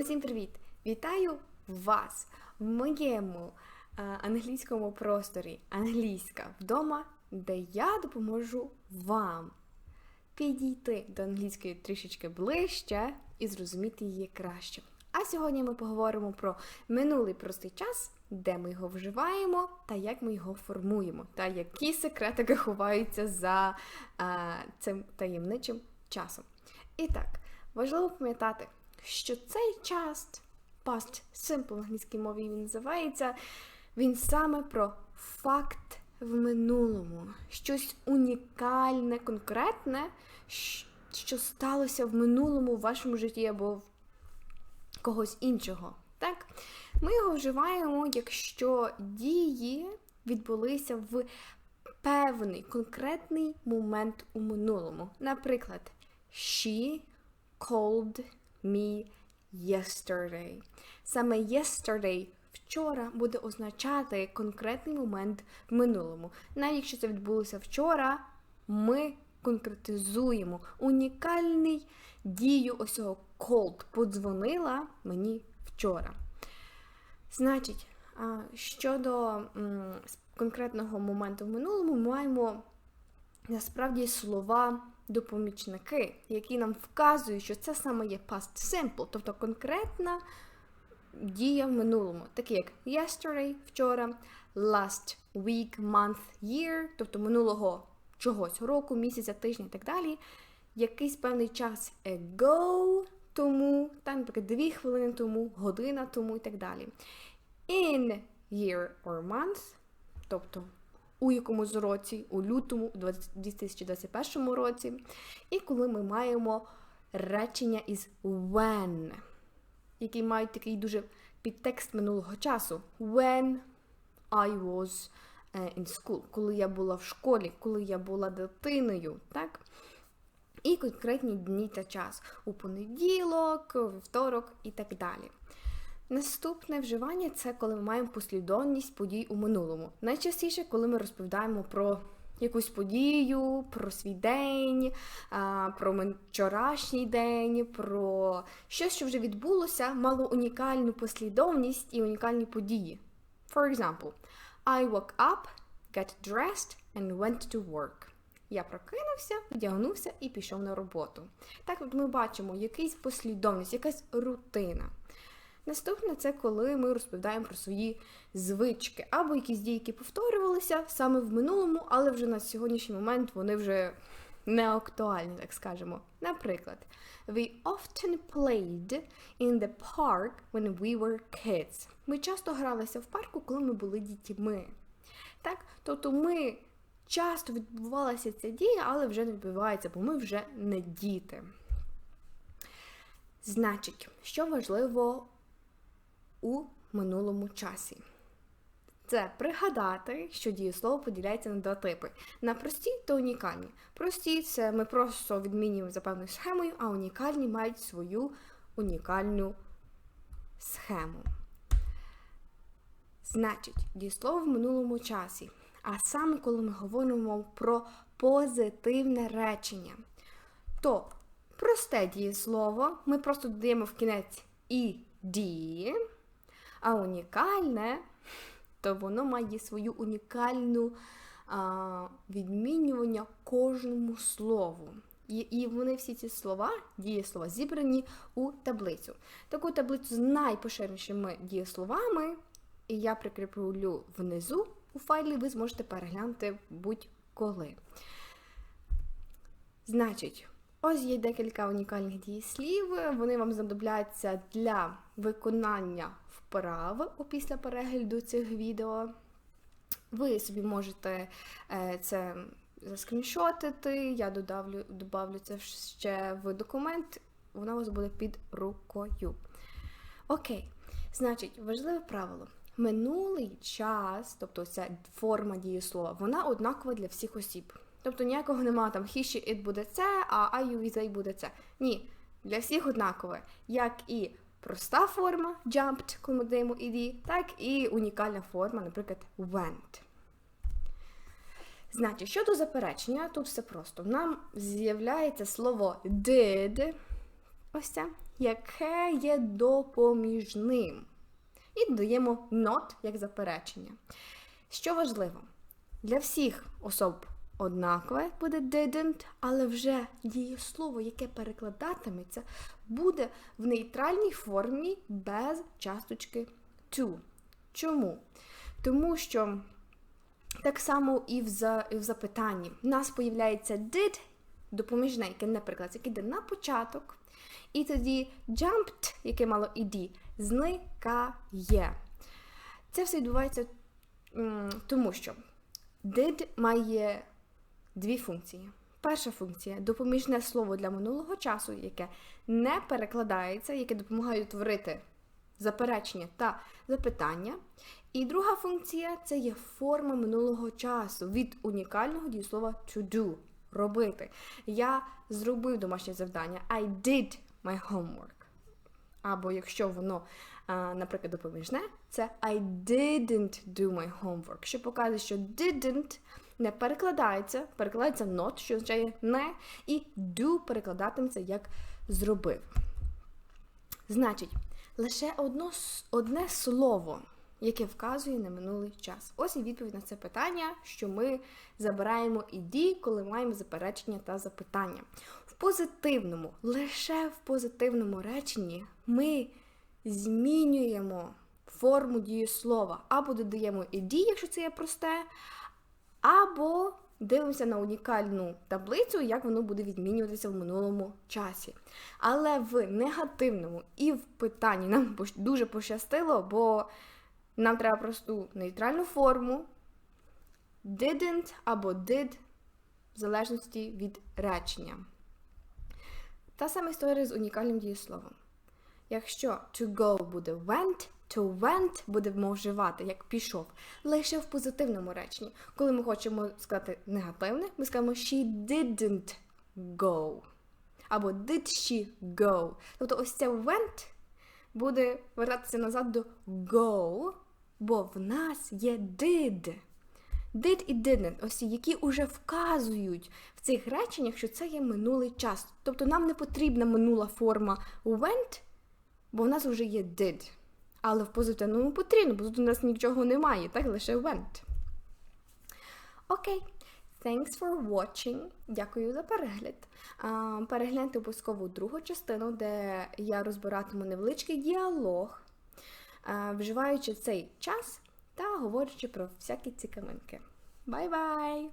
Усім привіт! Вітаю вас в моєму е, англійському просторі Англійська вдома, де я допоможу вам підійти до англійської трішечки ближче і зрозуміти її краще. А сьогодні ми поговоримо про минулий простий час, де ми його вживаємо та як ми його формуємо, та які секретики ховаються за е, цим таємничим часом. І так, важливо пам'ятати, що цей час, past simple в англійській мові він називається, він саме про факт в минулому, щось унікальне, конкретне, що сталося в минулому в вашому житті або в когось іншого. Так? Ми його вживаємо, якщо дії відбулися в певний конкретний момент у минулому. Наприклад, she called me yesterday. Саме yesterday вчора буде означати конкретний момент в минулому. Навіть якщо це відбулося вчора, ми конкретизуємо унікальний дію ось цього called. Подзвонила мені вчора. Значить, щодо конкретного моменту в минулому, ми маємо насправді слова допомічники, які нам вказують, що це саме є past simple, тобто конкретна дія в минулому, такі як yesterday, вчора, last week, month, year, тобто минулого чогось року, місяця, тижня і так далі. Якийсь певний час ago тому, там, наприклад, дві хвилини тому, година тому і так далі. In year or month, тобто у якомусь році, у лютому, у 2021 році. І коли ми маємо речення із when, які мають такий дуже підтекст минулого часу. When I was е, in school, коли я була в школі, коли я була дитиною, так? І конкретні дні та час у понеділок, у вівторок і так далі. Наступне вживання це коли ми маємо послідовність подій у минулому. Найчастіше, коли ми розповідаємо про якусь подію, про свій день, про вчорашній день, про щось, що вже відбулося, мало унікальну послідовність і унікальні події. For example, I woke up, got dressed and went to work. Я прокинувся, вдягнувся і пішов на роботу. Так от ми бачимо якийсь послідовність, якась рутина. Наступне це коли ми розповідаємо про свої звички або якісь дії, які повторювалися саме в минулому, але вже на сьогоднішній момент вони вже не актуальні, так скажемо. Наприклад, we often played in the park when we were kids. Ми часто гралися в парку, коли ми були дітьми. Так, тобто ми часто відбувалася ця дія, але вже не відбувається, бо ми вже не діти. Значить, що важливо у минулому часі. Це пригадати, що дієслово поділяється на два типи: на прості та унікальні. Прості це ми просто відмінюємо за певною схемою, а унікальні мають свою унікальну схему. Значить, дієслово в минулому часі. А саме коли ми говоримо про позитивне речення, то просте дієслово ми просто додаємо в кінець «ed», а унікальне, то воно має свою унікальну а, відмінювання кожному слову. І, і вони всі ці слова, дієслова, зібрані у таблицю. Таку таблицю з найпоширенішими дієсловами, і я прикріплю внизу у файлі, ви зможете переглянути будь-коли. Значить, ось є декілька унікальних дієслів. Вони вам знадобляться для виконання вправ після перегляду цих відео. Ви собі можете е, це заскріншотити, я додавлю, добавлю це ще в документ, воно у вас буде під рукою. Окей, значить, важливе правило. Минулий час, тобто ця форма дієслова, вона однакова для всіх осіб. Тобто ніякого немає там he, it буде це, а I, буде це. Ні, для всіх однакове. Як і проста форма jumped, коли ми даємо ed, так і унікальна форма, наприклад, went. Значить, щодо заперечення, тут все просто. Нам з'являється слово did ось це, яке є допоміжним. І додаємо not як заперечення. Що важливо, для всіх особ однакове буде didn't, але вже дієслово, яке перекладатиметься, буде в нейтральній формі без часточки to. Чому? Тому що так само і в, в запитанні. У нас появляється did, допоміжне, яке не перекладається, яке йде на початок. І тоді jumped, яке мало ed, зникає. Це все відбувається тому, що did має дві функції. Перша функція допоміжне слово для минулого часу, яке не перекладається, яке допомагає утворити заперечення та запитання. І друга функція це є форма минулого часу від унікального дієслова to do робити. Я зробив домашнє завдання. I did my homework. Або якщо воно, наприклад, допоміжне, це I didn't do my homework. Що показує, що didn't не перекладається, перекладається not, що означає не, і do перекладатиметься як зробив. Значить, лише одно, одне слово, яке вказує на минулий час. Ось і відповідь на це питання, що ми забираємо і іді, коли маємо заперечення та запитання. В позитивному, лише в позитивному реченні ми змінюємо форму дієслова або додаємо іді, якщо це є просте, або дивимося на унікальну таблицю, як воно буде відмінюватися в минулому часі. Але в негативному і в питанні нам дуже пощастило, бо нам треба просту нейтральну форму didn't або did, в залежності від речення. Та сама історія з унікальним дієсловом. Якщо to go буде went, to went будемо вживати як пішов лише в позитивному реченні. Коли ми хочемо сказати негативне, ми скажемо she didn't go. Або did she go. Тобто ось це went буде вертатися назад до go, бо в нас є did. Did і didn't, ось які вже вказують в цих реченнях, що це є минулий час. Тобто нам не потрібна минула форма went, бо в нас вже є did. Але в позитивному потрібно, бо тут у нас нічого немає, так лише went. Окей. Thanks for watching. Дякую за перегляд. Перегляньте обов'язково другу частину, де я розбиратиму невеличкий діалог, вживаючи цей час та говорячи про всякі цікавинки. Бай-бай!